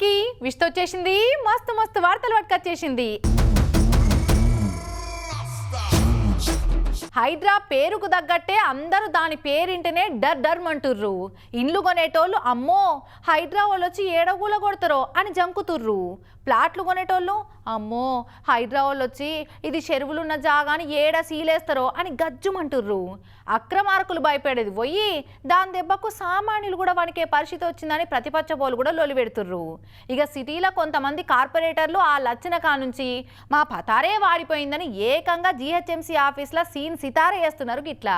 అందరికీ విష్ట వచ్చేసింది. మస్తు మస్తు వార్తలు పట్టుకొచ్చేసింది. హైడ్రా పేరుకు తగ్గట్టే అందరూ దాని పేరింటనే డర్ డర్ అంటుర్రు ఇండ్లు కొనేటోళ్ళు అమ్మో హైడ్రా వాళ్ళు వచ్చి ఏడగూల కొడతారో అని జంకుతుర్రు. ప్లాట్లు కొనేటోళ్ళు? అమ్మో హైదరాబాద్ వచ్చి ఇది చెరువులున్న జాగాని ఏడ సీలేస్తారో అని గజ్జుమంటుర్రు. అక్రమార్కులు భయపడేది పోయి దాని దెబ్బకు సామాన్యులు కూడా వానికే పరిస్థితి వచ్చిందని ప్రతిపక్ష పోలు కూడా లొలిపెడుతుర్రు ఇక సిటీలో కొంతమంది కార్పొరేటర్లు ఆ లచ్చన కానుంచి మా పతారే వాడిపోయిందని ఏకంగా జిహెచ్ఎంసీ ఆఫీస్లో సీన్ సితారే వేస్తున్నారు గిట్లా.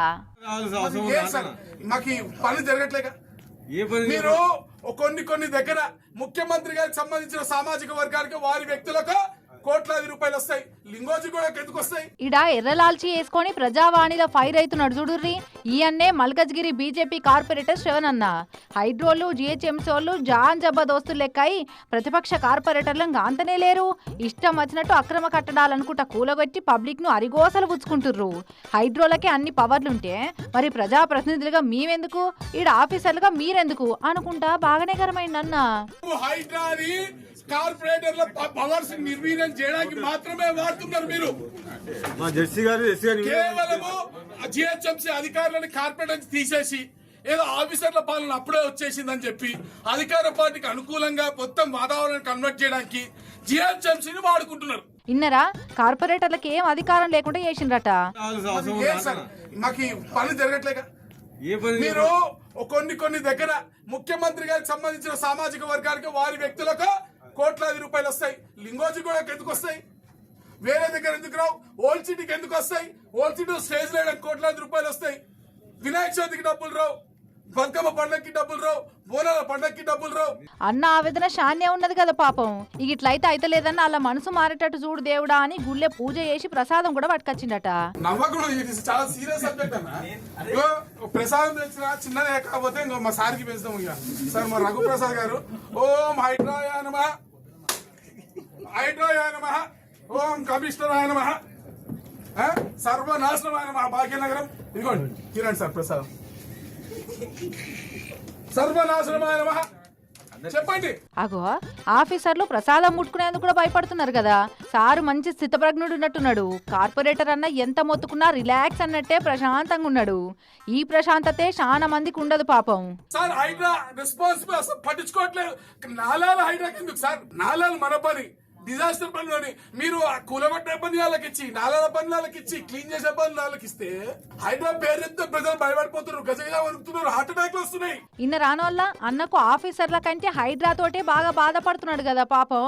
మాకు పనులు జరగట్లేక మీరు కొన్ని కొన్ని దగ్గర ముఖ్యమంత్రి గారికి సంబంధించిన సామాజిక వర్గానికి వారి వ్యక్తులకు కోట్లాది రూపాయలు వస్తాయి. లింగోజీ కూడా ఎందుకు వస్తాయి. ఇడ ఎర్రలాల్చి వేసుకొని ప్రజావాణిలో ఫైర్ అవుతున్నాడు చూడుర్రి. ఈయన్నే మల్కజ్గిరి బీజేపీ కార్పొరేటర్ శ్రవణన్న. హైడ్రోలు జిహెచ్ఎంసీ వాళ్ళు జాన్ జబర్దోస్తులు లెక్కయి ప్రతిపక్ష కార్పొరేటర్లను గాంతనే లేరు. ఇష్టం వచ్చినట్టు అక్రమ కట్టడాలనుకుంటా కూలగొట్టి పబ్లిక్ను అరిగోసలు పుచ్చుకుంటుర్రు. హైడ్రోలకే అన్ని పవర్లుంటే మరి ప్రజాప్రతినిధులుగా మేమెందుకు? ఈడ ఆఫీసర్లుగా మీరెందుకు? అనుకుంటా బాగానే గరమైందన్న. హైడ్రాని కార్పొరేటర్ల పవర్స్ నిర్వీర్యం చేయడానికి మాత్రమే వాడుతున్నారు మీరు. మా జెర్సీ గారు జెర్సీ గారు కేవలము జిహెచ్ఎంసీ అధికారులను కార్పొరేటర్ నుంచి తీసేసి ఏదో ఆఫీసర్ల పాలన అప్పుడే వచ్చేసిందని చెప్పి అధికార పార్టీకి అనుకూలంగా మొత్తం వాతావరణం కన్వర్ట్ చేయడానికి జిహెచ్ఎంసీని వాడుకుంటున్నారు. ఇన్నరా కార్పొరేటర్లకు ఏం అధికారం లేకుండా చేసిండ్రట. మాకు ఈ పనులు జరగట్లేక పని మీరు కొన్ని కొన్ని దగ్గర ముఖ్యమంత్రి గారికి సంబంధించిన సామాజిక వర్గానికి వారి వ్యక్తులకు కోట్లాది రూపాయలు వస్తాయి. లింగోజీ కూడా ఎందుకు వస్తాయి? వేరే దగ్గర ఎందుకు రావు? ఓల్డ్ సిటీకి ఎందుకు వస్తాయి? ఓల్డ్ సిటీ స్టేజ్ వేయడానికి కోట్లాది రూపాయలు వస్తాయి. వినాయక చవితికి డబ్బులు రావు. బతుకమ్మ పండగకి డబ్బులు రావు. బోనాల పండగకి డబ్బులు రావు. అన్న ఆవేదన శాన్నే ఉన్నది కదా పాపం. ఇట్లయితే అయితలేదన్న అలా మనసు మారేటట్టు చూడు దేవుడా అని గుళ్ళే పూజ చేసి ప్రసాదం కూడా పట్టుకొచ్చిండట. నవ్వకూడదు ఇది. చాలా సీరియస్ సబ్జెక్ట్ అన్న. ప్రసాదం తెచ్చిన చిన్నదే కాకపోతే ఇంకో మా సార్కి పెంచుతాం ఇక సార్ మా రఘుప్రసాద్ గారు ఓం హైడ్రాయ నమ ఓం కమిషనరాయ నమ సర్వనాశనమాయ నమ భాగ్యనగరం. ఇదిగోండి తినండి సార్ ప్రసాదం. సర్వనాశనమాయ నమ. చెప్పండి. అగో ఆఫీసర్లు ప్రసాదం ముట్టుకునేందుకు కూడా భయపడుతున్నారు కదా. సారు మంచి స్థితప్రజ్ఞుడు ఉన్నట్టున్నాడు కార్పొరేటర్ అన్న ఎంత మొత్తుకున్నా రిలాక్స్ అన్నట్టే ప్రశాంతంగా ఉన్నాడు ఈ ప్రశాంతతే చాలా మందికి ఉండదు పాపం. సార్ హైడ్రా రెస్పాన్సిబుల్ అసలు పట్టించుకోవట్లేదు. నాలాల హైడ్రాకి ఎందుకు సార్. నాలాలు మన పని. డిజాస్టర్ పనులని మీరు కూలబట్టే పని వాళ్ళకి ఇచ్చి నాలాల పని వాళ్ళకి ఇచ్చి క్లీన్ చేసే పని వాళ్ళకి ఇస్తే హైదరాబాద్ పేరుతో ప్రజలు భయపడిపోతున్నారు గజగజ వరుకుతున్నారు హార్ట్ అటాక్లు వస్తున్నాయి. ఇన్న రానోళ్ళ అన్నకు ఆఫీసర్ల కంటే హైడ్రా తోటే బాగా బాధపడుతున్నాడు కదా పాపం.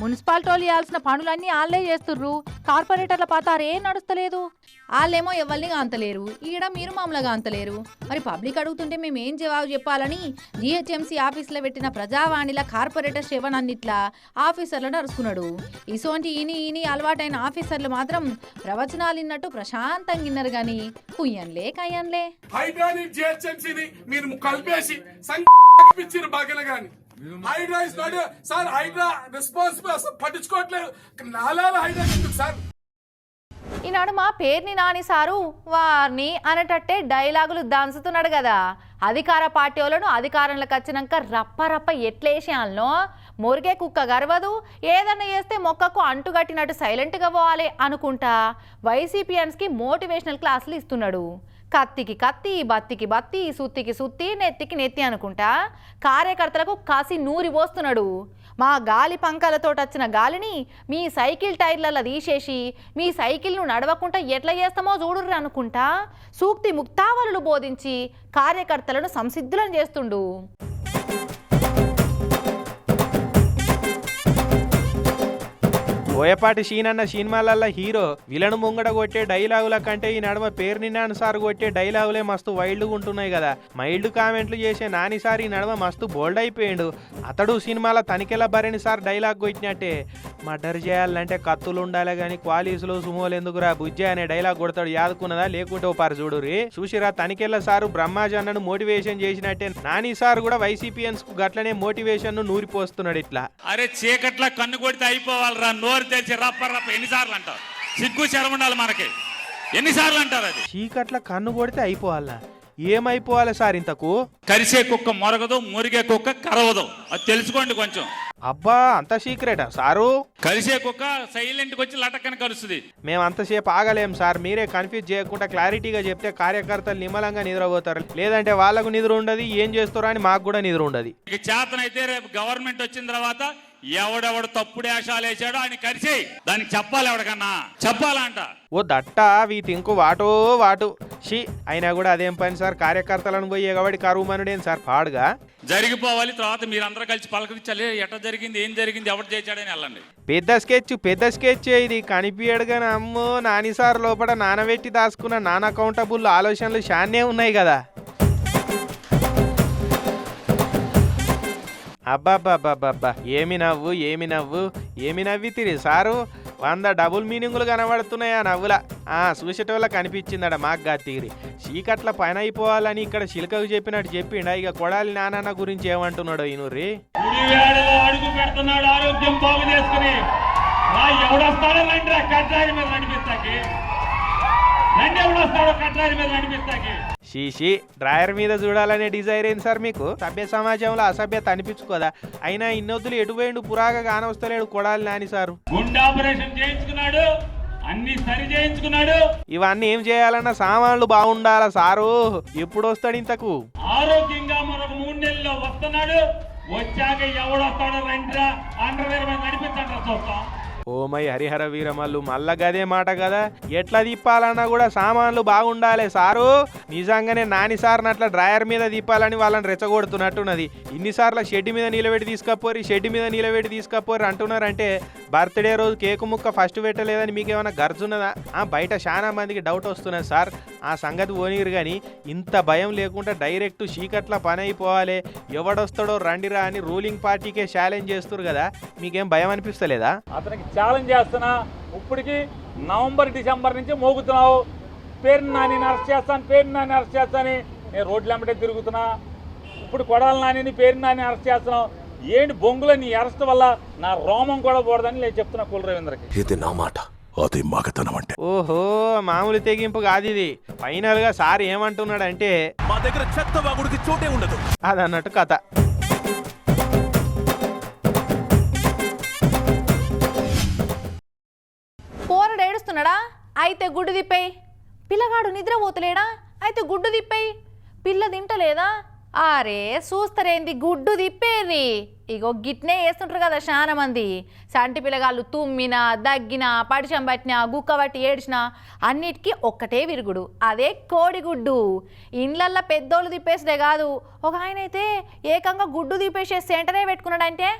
మున్సిపాలిటీ వాళ్ళు చేయాల్సిన పనులన్నీ వాళ్ళే చేస్తుర్రు. కార్పొరేటర్ల పాతారేం నడుస్తలేదు. వాళ్ళేమో ఎవరిని అంతలేరు ఈడ మీరు మామూలుగా అంతలేరు మరి పబ్లిక్ అడుగుతుంటే మేము ఏం జవాబు చెప్పాలని జిహెచ్ఎంసీ ఆఫీసులో పెట్టిన ప్రజావాణిల కార్పొరేటర్ శివన్ అన్నిట్లా ఆఫీసర్లను అరుచుకున్నాడు ఇసోంటి ఈని ఈని అలవాటైన ఆఫీసర్లు మాత్రం ప్రవచనాలు విన్నట్టు ప్రశాంతంగా విన్నారు గాని కుయ్యన్లే కయ్యన్లే. హైడ్రాని జిహెచ్ఎంసీని మీరు కలిపేసి బాగా కానీ HYDRAA is not sir HYDRAA responsible అసలు పట్టించుకోవట్లేదు. నాలాల హైడ్రా ఎందుకు సార్? ఈనాడు మా పేరుని నాని సారు వారిని అనేటట్టే డైలాగులు దంచుతున్నాడు కదా. అధికార పార్టీ వాళ్ళను అధికారంలోకి వచ్చినాక రప్ప రప్ప ఎట్లేసేయాలనో? మురిగే కుక్క గర్వదు. ఏదన్నా చేస్తే మొక్కకు అంటుగట్టినట్టు సైలెంట్గా పోవాలి అనుకుంటా. వైసీపీఎన్స్కి మోటివేషనల్ క్లాసులు ఇస్తున్నాడు. కత్తికి కత్తి బత్తికి బత్తి సుత్తికి సుత్తి నెత్తికి నెత్తి అనుకుంటా. కార్యకర్తలకు కాసి నూరి పోస్తున్నాడు. మా గాలి పంకాలతో వచ్చిన గాలిని మీ సైకిల్ టైర్లలో తీసేసి మీ సైకిల్ను నడవకుండా ఎట్లా చేస్తామో చూడుర్రి అనుకుంటా. సూక్తి ముక్తావరులు బోధించి కార్యకర్తలను సంసిద్ధులను చేస్తుండు. బోయపాటి షీనన్న సినిమాలల్లో హీరో విలను ముంగడ కొట్టే డైలాగుల కంటే ఈ నడమ పేరు నిన్నాను సార్ కొట్టే డైలాగులే మస్తు వైల్డ్గా ఉంటున్నాయి కదా. మైల్డ్ కామెంట్లు చేసే నాని సార్ ఈ నడమ మస్తు బోల్డ్ అయిపోయిండు. అతడు సినిమాల తనికెల భరణి సార్ డైలాగ్ కొట్టినట్టే. మర్డర్ చేయాలంటే కత్తులు ఉండాలి కానీ క్వాలీసులు సుమోలు ఎందుకురా? బుజ్జి అనే డైలాగ్ కొడతాడు. యాదుకున్నదా? లేకుంటే ఓ పారు చూడురి చూసిరా తనికెళ్ళ సారు బ్రహ్మాజన్నను మోటివేషన్ చేసినట్టే. నాని సార్ కూడా వైసీపీఎన్స్కు గట్లనే మోటివేషన్ను నూరిపోస్తున్నాడు ఇట్లా. అరే చీకట్ల కన్ను కొడితే అయిపోవాలిరా. నోరు తెరిచి రప్ప రప్ప ఎన్నిసార్లు అంటారు సిగ్గు ఉండాలి మనకి. ఎన్నిసార్లు అంటారు అది? చీకట్ల కన్ను కొడితే అయిపోవాలా ఏమైపోవాలి సార్ ఇంతకు? కరిసే కుక్క మొరగదు మురిగే కుక్క కరవదు. అది తెలుసుకోండి కొంచెం. అబ్బా అంత సీక్రెటా సారు? కరిసే కుక్క సైలెంట్కి వచ్చి లటక్కని కలుస్తుంది మేము అంతసేపు ఆగలేం సార్ మీరే కన్ఫ్యూజ్ చేయకుండా క్లారిటీగా చెప్తే కార్యకర్తలు నిమ్మలంగా నిద్రపోతారు. లేదంటే వాళ్ళకు నిద్ర ఉండదు ఏం చేస్తారో అని మాకు కూడా నిద్ర ఉండదు. ఇక చేతనైతే రేపు గవర్నమెంట్ వచ్చిన తర్వాత ఎవడెవడు తప్పుడు వేషాలు వేసాడో ఆయన కరిసేయి దానికి చెప్పాలి ఎవడికన్నా. చెప్పాలంట. ఓ దట్ట వీ తింకు వాటో వాటు. షీ అయినా కూడా అదేం పని సార్? కార్యకర్తలను పోయి ఎగబడి కరువు మనుడేం సార్? పాడుగా? జరిగిపోవాలి తర్వాత మీరందరూ కలిసి పలకరించాలి. ఎట్లా జరిగింది ఏం జరిగింది ఎవడు చేశాడని వెళ్ళండి. పెద్ద స్కెచ్ పెద్ద స్కెచ్ ఇది. కనిపించడుగానే అమ్మో నాని సార్ లోపల నానబెట్టి దాచుకున్న నాన్ అకౌంటబుల్ ఆలోచనలు షాన్నే ఉన్నాయి కదా. అబ్బాబ్బాబ్బాబ్బా ఏమి నవ్వు ఏమి నవ్వు ఏమి నవ్వితిరి సారు? వంద డబుల్ మీనింగులు కనబడుతున్నాయి ఆ నవ్వుల? ఆ చూసేటోళ్ళ కనిపించిందట మాకు తీరి చీకట్ల పైన అయిపోవాలని ఇక్కడ చిలకకు చెప్పినట్టు చెప్పిండ. ఇక కొడాలి నానాన్న గురించి ఏమంటున్నాడో ఈనూరి అడుగు పెడుతున్నాడు ఆరోగ్యం బాగు చేసుకుని. ఎవడొస్తాడో రండి మీద నడిపిస్తాకి. షీషి డ్రాయర్ మీద చూడాలనే డిజైర్ ఏంది సార్ మీకు? సభ్య సమాజంలో అసభ్యత అనిపించుకోదా? అయినా ఇన్నొద్దులు ఎటుపోయిండు పురాగా కానవస్తలేడు కొడాలి నాని సారు. గుండె ఆపరేషన్ చేయించుకున్నాడు అన్ని సరి చేయించుకున్నాడు. ఇవన్నీ ఏం చేయాలన్నా సామాన్లు బాగుండాలా సారు? ఎప్పుడు వస్తాడు ఇంతకు? ఆరోగ్యంగా మరొక మూడు నెలల్లో వస్తున్నాడు. వచ్చాక ఎవడొస్తాడో రండిరా అండర్వేర్ మీద నడిపించండి చూస్తాం. ఓమై హరిహర వీరమల్లు మల్ల గదే మాట కదా? ఎట్లా తిప్పాలన్నా కూడా సామాన్లు బాగుండాలి సారు. నిజంగానే నాని సార్ని అట్లా డ్రాయర్ మీద తిప్పాలని వాళ్ళని రెచ్చగొడుతున్నట్టున్నది. ఇన్నిసార్లు షెడ్ మీద నిలబెట్టి తీసుకపోరి షెడ్ మీద నిలబెట్టి తీసుకపోరి అంటున్నారంటే బర్త్డే రోజు కేకు ముక్క ఫస్ట్ పెట్టలేదని మీకు ఏమైనా గర్జున్నదా ఆ బయట చాలా మందికి డౌట్ వస్తున్నది సార్. ఆ సంగతి పోనీరు కానీ ఇంత భయం లేకుండా డైరెక్ట్ చీకట్ల పని అయిపోవాలి ఎవడొస్తాడో రండిరా అని రూలింగ్ పార్టీకే ఛాలెంజ్ చేస్తారు కదా. మీకేం భయం అనిపిస్తలేదా? అతనికి ఛాలెంజ్ చేస్తున్నా. ఇప్పటికి నవంబర్ డిసెంబర్ నుంచి మోగుతున్నావు. పేరు నాని అరెస్ట్ చేస్తాను పేరు నాని అరెస్ట్ చేస్తాను నేను రోడ్లు వెంబడే తిరుగుతున్నా. ఇప్పుడు కొడాల నానిని పేరు నాని అరెస్ట్ చేస్తున్నావు. ఏంటి బొంగులో నీ అరెస్ట్ వల్ల నా రోమం కూడా పోడదని నేను చెప్తున్నా కుల రవీంద్రకి ఇది నా మాట అది మగతనం అంటే. ఓహో మామూలు తెగింపు కాదు ఇది. ఫైనల్గా సార్ ఏమంటున్నాడంటే మా దగ్గర చెత్త వాగుడికి చోటే ఉండదు. అదన్నట్టు కథ. అయితే గుడ్డు తిప్పేయి పిల్లగాడు నిద్రపోతలేడా? అయితే గుడ్డు తిప్పేయి పిల్ల తింటలేదా? అరే చూస్తారేంది గుడ్డు తిప్పేది. ఇగో గిట్నే వేస్తుంటారు కదా చాలా మంది సంటి పిల్లగాళ్ళు తుమ్మినా దగ్గినా పడిచం పట్టినా గుక్క పట్టి ఏడ్చినా అన్నిటికీ ఒక్కటే విరుగుడు. అదే కోడిగుడ్డు ఇండ్లల్లో పెద్దోళ్ళు తిప్పేసే కాదు. ఒక ఆయన అయితే ఏకంగా గుడ్డు తిప్పేసే సెంటరే పెట్టుకున్నాడంటే?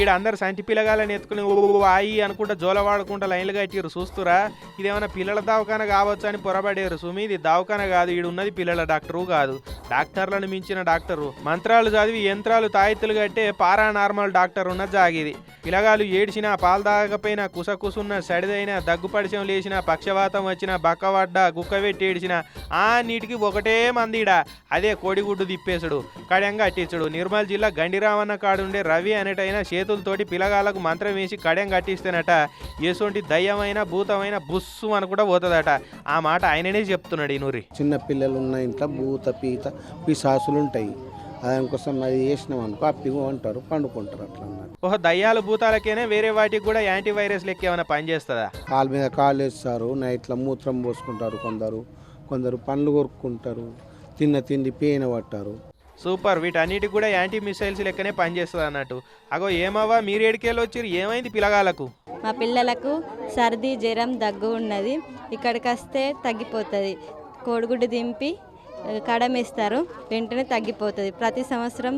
ఈడ అందరు సంటి పిల్లగాలని ఎత్తుకుని ఓ ఆయి అనుకుంటా జోల వాడుకుంటా లైన్లు కట్టిరు చూస్తురా? ఇదేమైనా పిల్లల దవాఖాన కావచ్చు అని పొరబడేరు సుమి. ఇది దవాఖాన కాదు ఈడు ఉన్నది పిల్లల డాక్టరు కాదు. డాక్టర్లను మించిన డాక్టరు. మంత్రాలు చదివి యంత్రాలు తాయెత్తులు కట్టే పారా నార్మల్ డాక్టర్ ఉన్న జాగిది. పిల్లగాలు ఏడ్చినా పాలు తాగకపోయినా కుసకుసున్న సడిదైనా దగ్గు లేచినా పక్షవాతం వచ్చినా బక్కవడ్డ గుక్కవెట్టి ఏడిచినా ఆ నీటికి ఒకటే మందిడా. అదే కోడిగుడ్డు తిప్పేసుడు కడంగా కట్టించుడు. నిర్మల్ జిల్లా గండిరామన్న కాడుండే రవి అనేటైన చేతులతోటి పిల్లగాళ్ళకు మంత్రం వేసి కడెం కట్టిస్తేనట ఏసోంటి దయ్యమైన భూతమైన బుస్సు అని కూడా పోతుందట. ఆ మాట ఆయననే చెప్తున్నాడు ఈ నూరి. చిన్న పిల్లలు ఉన్న ఇంట్లో భూత పీత పిశాసులు ఉంటాయి. దానికోసం అది వేసినాం అనుకో అప్పిగో అంటారు పండుకుంటారు అట్లా అన్నారు. ఓహో దయ్యాలు భూతాలకేనే? వేరే వాటికి కూడా యాంటీవైరస్ లెక్క ఏమైనా పనిచేస్తుందా కాలు మీద కాలు వేస్తారు నైట్లో మూత్రం పోసుకుంటారు కొందరు. కొందరు పండ్లు కొరుక్కుంటారు తిన్న తిండి పేన పట్టారు. సూపర్. వీటన్నిటికి కూడా యాంటీ మిసైల్స్ లెక్కనే పనిచేస్తుంది అన్నట్టు. అగో ఏమవ్వా మీరు ఏడికేళ్ళు వచ్చిర్రు ఏమైంది పిల్లగాలకు మా పిల్లలకు సర్ది జ్వరం దగ్గు ఉన్నది. ఇక్కడికి వస్తే తగ్గిపోతుంది. కోడిగుడ్డు దింపి కడమేస్తారు. వెంటనే తగ్గిపోతుంది. ప్రతి సంవత్సరం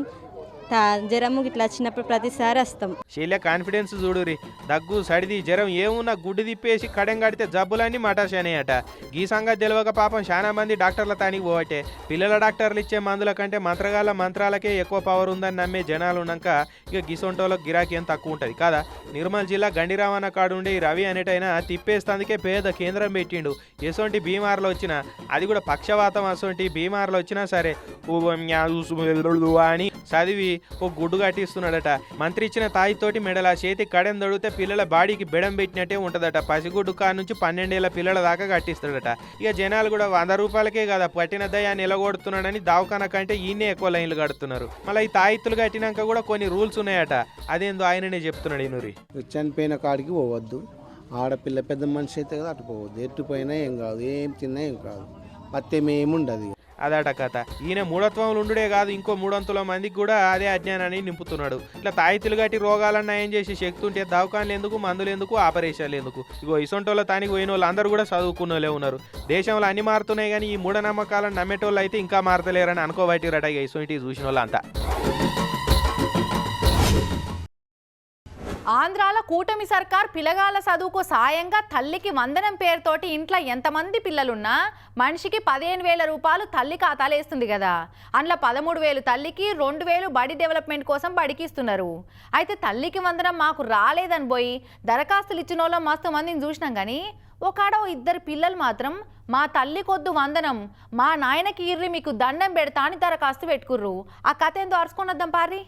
జ్వరము ఇట్లా వచ్చినప్పుడు ప్రతిసారి వస్తాం శైల్య కాన్ఫిడెన్స్ చూడురి. దగ్గు సడిది జ్వరం ఏమున్నా గుడ్డు తిప్పేసి కడెం కడితే జబ్బులన్నీ మటాషనేయట గీ సంగతి తెలియక పాపం చాలా మంది డాక్టర్ల తానికి పోవటే. పిల్లల డాక్టర్లు ఇచ్చే మందుల కంటే మంత్రగాళ్ళ మంత్రాలకే ఎక్కువ పవర్ ఉందని నమ్మే జనాలు ఉన్నాక ఇక గిసొంటోలో గిరాకీ ఏం తక్కువ ఉంటుంది కదా? నిర్మల్ జిల్లా గండిరామన్న కాడుండే ఈ రవి అనేటైనా తిప్పేస్తందుకే పేద కేంద్రం పెట్టిండు. ఎసొంటి బీమార్లు వచ్చినా అది కూడా పక్షవాతం అసొంటి బీమార్లు వచ్చినా సరే అని చదివి ఓ గుడ్డు కట్టిస్తున్నాడట మంత్రి ఇచ్చిన తాయితోటి మెడల చేతి కడెం దొడితే పిల్లల బాడీకి బెడం పెట్టినట్టే ఉంటదట. పసిగుడ్డు కా నుంచి పన్నెండేళ్ళ పిల్లల దాకా కట్టిస్తాడట. ఇక జనాలు కూడా వంద రూపాయలకే కదా పట్టిన దయ నిలగొడుతున్నాడని దావకాన కంటే ఈయనే ఎక్కువ లైన్లు కడుతున్నారు. మళ్ళీ ఈ తాయిత్తులు కట్టినాక కూడా కొన్ని రూల్స్ ఉన్నాయట. అదేందో ఆయననే చెప్తున్నాడు ఈ చనిపోయిన కాడికి పోవద్దు. ఆడపిల్ల పెద్ద మనిషి అయితే కదా అటు పోవద్దు. ఎట్టుపోయినా ఏం కాదు. ఏం తిన్నా ఏం కాదు. పత్యం ఏముండదు అదట కథ. ఈయన మూఢత్వంలో ఉండుడే కాదు ఇంకో మూడొంతుల మందికి కూడా అదే అజ్ఞానాన్ని నింపుతున్నాడు. ఇట్లా తాయితులు గట్టి రోగాలను నయం చేసి శక్తి ఉంటే దవకాన్లు ఎందుకు మందులు ఎందుకు ఆపరేషన్లు ఎందుకు? ఇగో ఇసొంటోళ్ళ తానికి పోయిన వాళ్ళు అందరూ కూడా చదువుకున్న వాళ్ళే ఉన్నారు. దేశంలో అన్ని మారుతున్నాయి కానీ ఈ మూఢనమ్మకాలను నమ్మేటోళ్ళు అయితే ఇంకా మారతలేరని అనుకోబట్టిరట ఇక ఇసొంటి చూసిన వాళ్ళంతా ఆంధ్రాల కూటమి సర్కార్ పిల్లగాళ్ళ చదువుకు సాయంగా తల్లికి వందనం పేరుతోటి ఇంట్లో ఎంతమంది పిల్లలున్నా మనిషికి పదిహేను వేల రూపాయలు తల్లి ఖాతాలేస్తుంది కదా. అందులో పదమూడు వేలు తల్లికి రెండు వేలు బడి డెవలప్మెంట్ కోసం బడికి ఇస్తున్నారు అయితే తల్లికి వందనం మాకు రాలేదని పోయి దరఖాస్తులు ఇచ్చిన వాళ్ళం మస్తు మందిని చూసినాం కానీ ఒకడ ఇద్దరు పిల్లలు మాత్రం మా తల్లి కొద్దు వందనం మా నాయనకి ఇర్రి మీకు దండం పెడతా అని దరఖాస్తు పెట్టుకుర్రు. ఆ కథ ఏందో అరుచుకొని పారి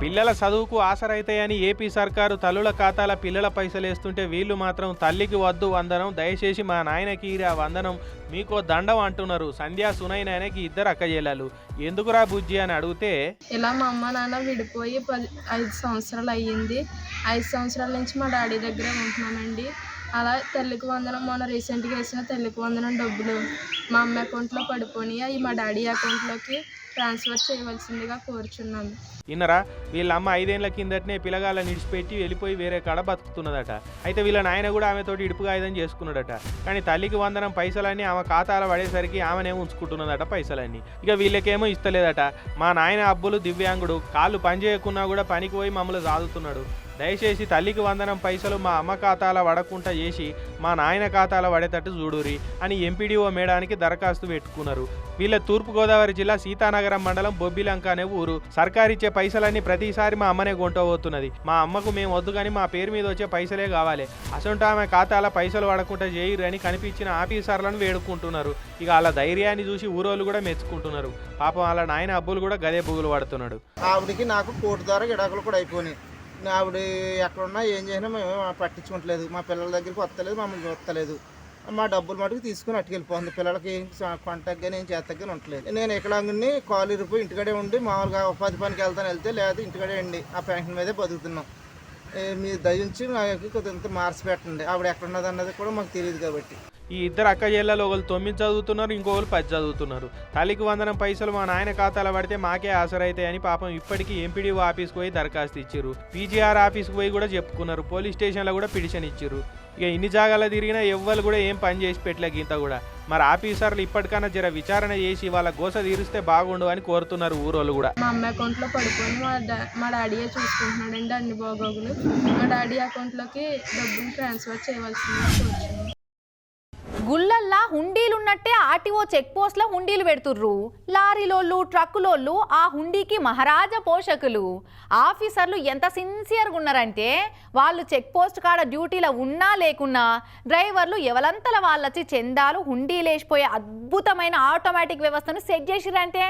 పిల్లల చదువుకు ఆసరైతాయని ఏపీ సర్కారు తల్లుల ఖాతాల పిల్లల పైసలు వేస్తుంటే వీళ్ళు మాత్రం తల్లికి వద్దు వందనం దయచేసి మా నాయనకి రా ఆ వందనం మీకో దండం అంటున్నారు. సంధ్యా సునైనాయనకి ఇద్దరు అక్కజేలాలు ఎందుకురా బుజ్జి అని అడిగితే ఇలా మా అమ్మ నాన్న విడిపోయి పది ఐదు సంవత్సరాలు అయ్యింది. ఐదు సంవత్సరాల నుంచి మా డాడీ దగ్గరే ఉంటున్నామండి. అలా తల్లికి వందనం మొన్న రీసెంట్గా వేసిన తల్లికి వందనం డబ్బులు మా అమ్మ అకౌంట్లో పడిపోయి అవి మా డాడీ అకౌంట్లోకి ట్రాన్స్ఫర్ చేయవలసిందిగా కోరుచున్నాను. ఇన్నరా వీళ్ళ అమ్మ ఐదేళ్ళ కిందటనే పిల్లగాళ్ళని విడిచిపెట్టి వెళ్ళిపోయి వేరే కాడ బతుకుతున్నదట. అయితే వీళ్ళ నాయన కూడా ఆమెతోటి ఇడుపుగా ఆయుధం చేసుకున్నాడట కానీ తల్లికి వందనం పైసలన్నీ ఆమె ఖాతాలో పడేసరికి ఆమెనే ఉంచుకుంటున్నదట పైసలన్నీ. ఇక వీళ్ళకేమో ఇస్తలేదట. మా నాయన అబ్బులు దివ్యాంగుడు. కాళ్ళు పని చేయకున్నా కూడా పనికి పోయి మమ్మల్ని సాదుతున్నాడు. దయచేసి తల్లికి వందనం పైసలు మా అమ్మ ఖాతాలో పడకుండా చేసి మా నాయన ఖాతాలో పడేటట్టు చూడురి అని ఎంపీడీఓ మేడానికి దరఖాస్తు పెట్టుకున్నారు. వీళ్ళ తూర్పుగోదావరి జిల్లా సీతానగరం మండలం బొబ్బిలంక అనే ఊరు. సర్కారిచ్చే పైసలన్నీ ప్రతిసారి మా అమ్మనే కొంటబోతున్నది. మా అమ్మకు మేము వద్దు కానీ మా పేరు మీద వచ్చే పైసలే కావాలి. అసొంటి ఆమె ఖాతాల పైసలు పడకుండా చేయరు అని కనిపించిన ఆఫీసర్లను వేడుకుంటున్నారు. ఇక వాళ్ళ ధైర్యాన్ని చూసి ఊరోళ్ళు కూడా మెచ్చుకుంటున్నారు. పాపం వాళ్ళ నాయన అబ్బులు కూడా గదే బుగులు పడుతున్నాడు. ఆవిడకి నాకు కోర్టు ద్వారా గిడాకులు కూడా అయిపోయినాయి. ఆవిడ ఎక్కడున్నా ఏం చేసినా మేము పట్టించుకోవట్లేదు మా పిల్లల దగ్గరికి వస్తలేదు మమ్మల్ని చూస్తలేదు. మా డబ్బులు మటుకు తీసుకుని అట్టుకెళ్ళిపోతుంది పిల్లలకి ఏం కాంటాక్ట్ కానీ ఏం చేస్తాక ఉండలేదు నేను ఎక్కడాన్ని కాలు ఇరిపోయి ఇంటికాడే ఉండి మామూలుగా ఉపాధి పనికి వెళ్తాను వెళ్తే లేదా ఇంటికాడే ఉండి ఆ పెన్షన్ మీదే బతుకుతున్నాం. మీరు మీ దయించి నాకు కొద్దిగా మార్చి పెట్టండి. ఆవిడ ఎక్కడున్నది అన్నది కూడా మాకు తెలియదు కాబట్టి. ఈ ఇద్దరు అక్క చెల్లెలు ఒకరు తొమ్మిది చదువుతున్నారు ఇంకొకరు పది చదువుతున్నారు. తల్లికి వందనం పైసలు మా నాయన ఖాతాలో పడితే మాకే ఆసరైతాయని పాపం ఇప్పటికీ ఎంపీడీఓ ఆఫీస్కి పోయి దరఖాస్తు ఇచ్చారు పీజీఆర్ ఆఫీస్కి పోయి కూడా చెప్పుకున్నారు. పోలీస్ స్టేషన్లో కూడా పిటిషన్ ఇచ్చారు ఇక ఇన్ని జాగాలో తిరిగినా ఎవ్వరు కూడా ఏం పని చేసి పెట్టలేక ఇంత కూడా. మరి ఆఫీసర్లు ఇప్పటికైనా జర విచారణ చేసి వాళ్ళ గోస తీరిస్తే బాగుండు అని కోరుతున్నారు ఊరోళ్ళు కూడా. మా అమ్మ అకౌంట్లో పడుకొని మా డా మా డాడీయే చూసుకుంటున్నాడండి అన్ని బాగోగులు మా డాడీ అకౌంట్లోకి డబ్బులు ట్రాన్స్ఫర్ చేయవలసిందిగా గుళ్ళల్లా హుండీలు ఉన్నట్టే ఆర్టీఓ చెక్ పోస్ట్లో హుండీలు పెడుతుర్రు. లారీలోళ్ళు ట్రక్కులోళ్ళు ఆ హుండీకి మహారాజా పోషకులు. ఆఫీసర్లు ఎంత సిన్సియర్గా ఉన్నారంటే వాళ్ళు చెక్ పోస్ట్ కాడ డ్యూటీలో ఉన్నా లేకున్నా డ్రైవర్లు ఎవలంతల వాళ్ళొచ్చి చందాలు హుండీలేసిపోయే అద్భుతమైన ఆటోమేటిక్ వ్యవస్థను సెట్ చేసిరంటే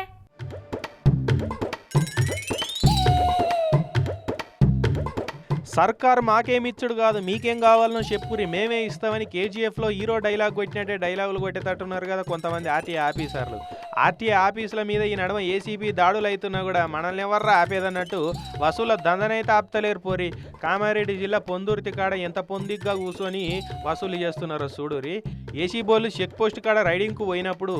సర్కార్ మాకేమిచ్చుడు కాదు మీకేం కావాలనో చెప్పురి మేమే ఇస్తామని కేజీఎఫ్లో హీరో డైలాగ్ కొట్టినట్టే డైలాగులు కొట్టేటట్టున్నారు కదా కొంతమంది ఆర్టీఏ ఆఫీసర్లు. ఆర్టీఏ ఆఫీసుల మీద ఈ నడమ ఏసీబీ దాడులు అవుతున్నా కూడా మనల్ని ఎవర్రా ఆపేదన్నట్టు వసూల దందనైతే ఆపుతలేరు పోరి. కామారెడ్డి జిల్లా పొందుర్తి కాడ ఎంత పొందిగ్గా కూర్చొని వసూలు చేస్తున్నారో చూడురి ఏసీబోళ్ళు చెక్ పోస్ట్ కాడ రైడింగ్కు పోయినప్పుడు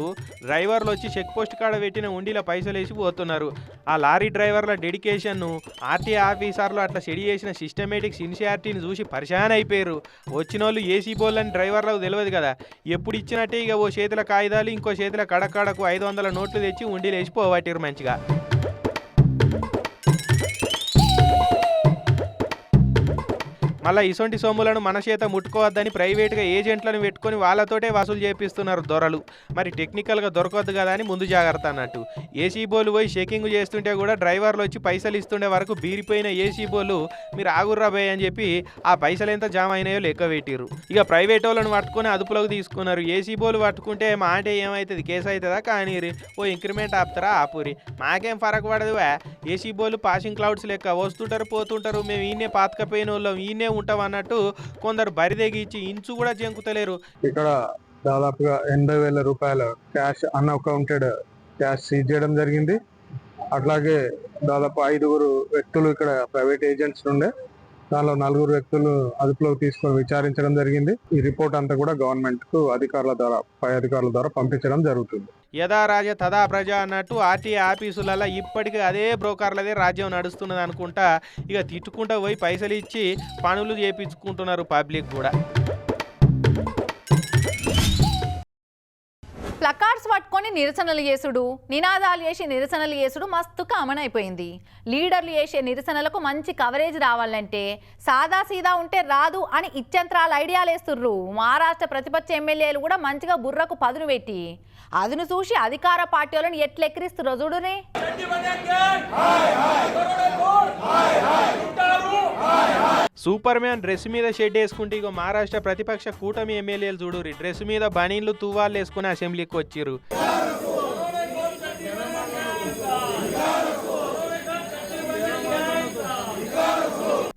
డ్రైవర్లు వచ్చి చెక్ పోస్ట్ కాడ పెట్టిన ఉండిలో పైసలు వేసి పోతున్నారు. ఆ లారీ డ్రైవర్ల డెడికేషన్ను ఆర్టీఏ ఆఫీసర్లు అట్లా సెడి చేసిన సిస్టమేటిక్స్ సిన్సియారిటీని చూసి పరిశాన్ అయిపోయారు. వచ్చిన వాళ్ళు ఏసీ బోళ్ళని డ్రైవర్లకు తెలియదు కదా. ఎప్పుడు ఇచ్చినట్టే ఇక ఓ చేతుల కాగితాలు ఇంకో చేతుల కడకడకు ఐదు వందల నోట్లు తెచ్చి ఉండి లేచి మంచిగా. మళ్ళీ ఇసొంటి సొమ్ములను మన చేత ముట్టుకోవద్దని ప్రైవేట్గా ఏజెంట్లను పెట్టుకొని వాళ్ళతోటే వసూలు చేపిస్తున్నారు దొరలు. మరి టెక్నికల్గా దొరకవద్దు కదా అని ముందు జాగ్రత్త అన్నట్టు. ఏసీ బోలు పోయి షేకింగ్ చేస్తుంటే కూడా డ్రైవర్లు వచ్చి పైసలు ఇస్తుండే వరకు బీరిపోయిన ఏసీ బోలు మీరు ఆగుర్రా బే అని చెప్పి ఆ పైసలు ఎంత జామ అయినాయో లెక్క పెట్టిరు ఇక ప్రైవేట్ వాళ్ళని పట్టుకొని అదుపులోకి తీసుకున్నారు. ఏసీ బోలు పట్టుకుంటే మా అంటే ఏమవుతుంది కేసు అవుతుందా కానీ ఓ ఇంక్రిమెంట్ ఆపుతారా? ఆపురి. మాకేం ఫరక్ పడదువా? ఏసీ బోలు పాసింగ్ క్లౌడ్స్ లెక్క. వస్తుంటారు పోతుంటారు. మేము ఈయనే పాతకపోయిన వాళ్ళం ఈయనే ఉంటావు అన్నట్టు కొందరు బరిదెగి ఇచ్చి ఇంచు కూడా జంకుతలేరు. ఇక్కడ దాదాపుగా ఎనభై వేల రూపాయల క్యాష్ అన్అకౌంటెడ్ క్యాష్ సీజ్ చేయడం జరిగింది. అట్లాగే దాదాపు ఐదుగురు వ్యక్తులు ఇక్కడ ప్రైవేట్ ఏజెంట్స్ ఉండే. దానిలో నలుగురు వ్యక్తులు అదుపులోకి తీసుకొని విచారించడం జరిగింది. ఈ రిపోర్ట్ అంతా కూడా గవర్నమెంట్కు అధికారుల ద్వారా పై అధికారుల ద్వారా పంపించడం జరుగుతుంది. యథా రాజ తదా ప్రజ అన్నట్టు ఆర్టీఏ ఆఫీసులలో ఇప్పటికీ అదే బ్రోకర్లదే రాజ్యం నడుస్తున్నది అనుకుంటా ఇక తిట్టుకుంటా పోయి పైసలు ఇచ్చి పనులు చేపించుకుంటున్నారు పబ్లిక్ కూడా. ప్లకార్డ్స్ నిరసనలు చేసుడు నినాదాలు చేసి నిరసనలు చేసుడు మస్తు కామన్ అయిపోయింది. లీడర్లు చేసే నిరసనలకు మంచి కవరేజ్ రావాలంటే సాదా సీదా ఉంటే రాదు అని ఇచ్చంత్రాలు ఐడియాలు వేస్తుర్రు. మహారాష్ట్ర ప్రతిపక్ష ఎమ్మెల్యేలు కూడా మంచిగా బుర్రకు పదును పెట్టి. అదును చూసి అధికార పార్టీ వాళ్ళని ఎట్లెక్కిరిస్తుర్రో చూడునే. సూపర్ మ్యాన్ డ్రెస్ మీద షెడ్ వేసుకుంటే ఇగో మహారాష్ట్ర ప్రతిపక్ష కూటమి ఎమ్మెల్యేలు చూడురి డ్రెస్ మీద బనీన్లు తువ్వాళ్ళు వేసుకుని అసెంబ్లీకి వచ్చిర్రు.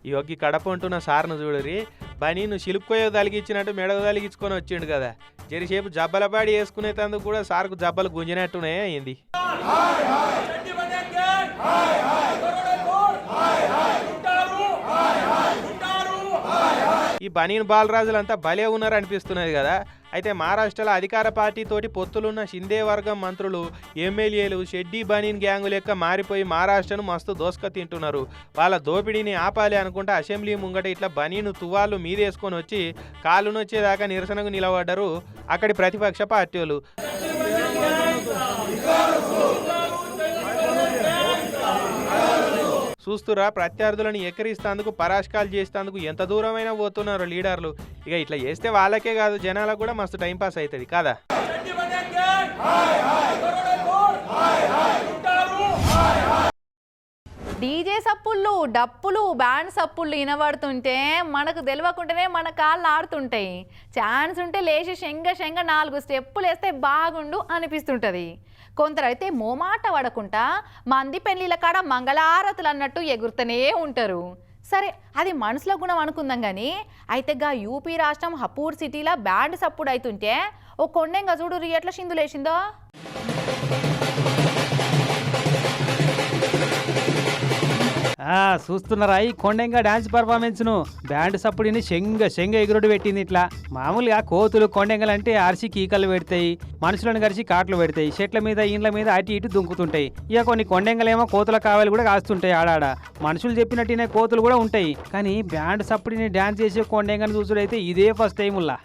ఇగోకి కడప ఉంటున్న సార్ను చూడురి బనీను శిలుపుకోయో తలిగించినట్టు మెడకు తలిగించుకొని వచ్చిండు కదా. జరిసేపు జబ్బలపాడి వేసుకునేందుకు కూడా సార్కు జబ్బలు గుంజినట్టునే అయింది. ఈ బనీన్ బాలరాజులంతా భలే ఉన్నారు అనిపిస్తున్నది కదా. అయితే మహారాష్ట్రలో అధికార పార్టీ తోటి పొత్తులున్న షిందే వర్గం మంత్రులు ఎమ్మెల్యేలు షెడ్డీ బనీన్ గ్యాంగు లెక్క మారిపోయి మహారాష్ట్రను మస్తు దోసుక తింటున్నారు. వాళ్ళ దోపిడీని ఆపాలి అనుకుంటే అసెంబ్లీ ముంగట ఇట్లా బనీను తువాళ్ళు మీదేసుకొని వచ్చి కాళ్ళు నొచ్చేదాకా నిరసనకు నిలబడ్డారు అక్కడి ప్రతిపక్ష పార్టీలు. చూస్తురా ప్రత్యర్థులను ఎక్కిరిస్తేందుకు పరాష్కాలు చేసేందుకు ఎంత దూరమైనా పోతున్నారు లీడర్లు ఇక ఇట్లా చేస్తే వాళ్ళకే కాదు జనాలకు కూడా మస్తు టైంపాస్ అవుతుంది కదా డీజే సప్పుళ్ళు డప్పులు బ్యాండ్ సప్పుళ్ళు వినబడుతుంటే మనకు తెలియకుండానే మన కాళ్ళు ఆడుతుంటాయి. ఛాన్స్ ఉంటే లేచి శంగ శంగ నాలుగు స్టెప్పులు వేస్తే బాగుండు అనిపిస్తుంటుంది. కొందరైతే మోమాట పడకుండా మంది పెళ్ళిళ్ళ కాడ మంగళారతులు అన్నట్టు ఎగురుతూనే ఉంటారు. సరే అది మనసులో గుణం అనుకుందాం కానీ అయితే గా యూపీ రాష్ట్రం హపూర్ సిటీలో బ్యాండ్ సప్పుడు అవుతుంటే ఓ కొండెంగా చూడు ఎట్లా సింధులేసిందో చూస్తున్నారా ఈ కొండంగా డాన్స్ పర్ఫార్మెన్స్ను బ్యాండ్ సప్పుడిని శంగ శంగ ఎగురుడు పెట్టింది ఇట్లా. మామూలుగా కోతులు కొండంగలు అంటే అరిసి కీకలు పెడతాయి మనుషులను కలిసి కాట్లు పెడతాయి చెట్ల మీద ఇండ్ల మీద అటు ఇటు దుంకుతుంటాయి. ఇక కొన్ని కొండంగలేమో కోతుల కావాలి కూడా కాస్తుంటాయి ఆడాడ. మనుషులు చెప్పినట్టునే కోతులు కూడా ఉంటాయి. కానీ బ్యాండ్ సప్పుడిని డాన్స్ చేసే కొండెంగని చూసుడైతే ఇదే ఫస్ట్ టైం ఉల్లా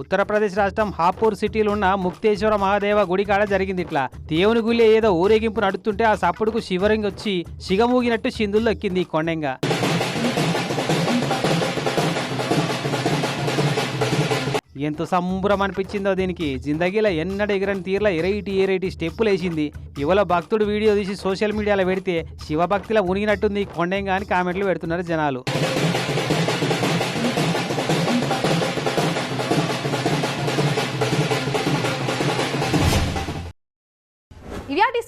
ఉత్తరప్రదేశ్ రాష్ట్రం హాపూర్ సిటీలో ఉన్న ముక్తేశ్వర మహాదేవ గుడి కాడ జరిగింది ఇట్లా. దేవుని గుళ్ళే ఏదో ఊరేగింపు నడుతుంటే ఆ సప్పుడుకు శివరింగ్ వచ్చి సిగమూగినట్టు సింధుల్లో ఎక్కింది ఈ కొండంగా. ఎంత సంబరం అనిపించిందో దీనికి. జిందగీలో ఎన్నడ ఎగరని తీర్ల ఎరైటీ ఎరైటీ స్టెప్పులు వేసింది ఇవాళ భక్తుడు వీడియో తీసి సోషల్ మీడియాలో పెడితే శివభక్తిలో మునిగినట్టుంది కొండంగా అని కామెంట్లు పెడుతున్నారు జనాలు.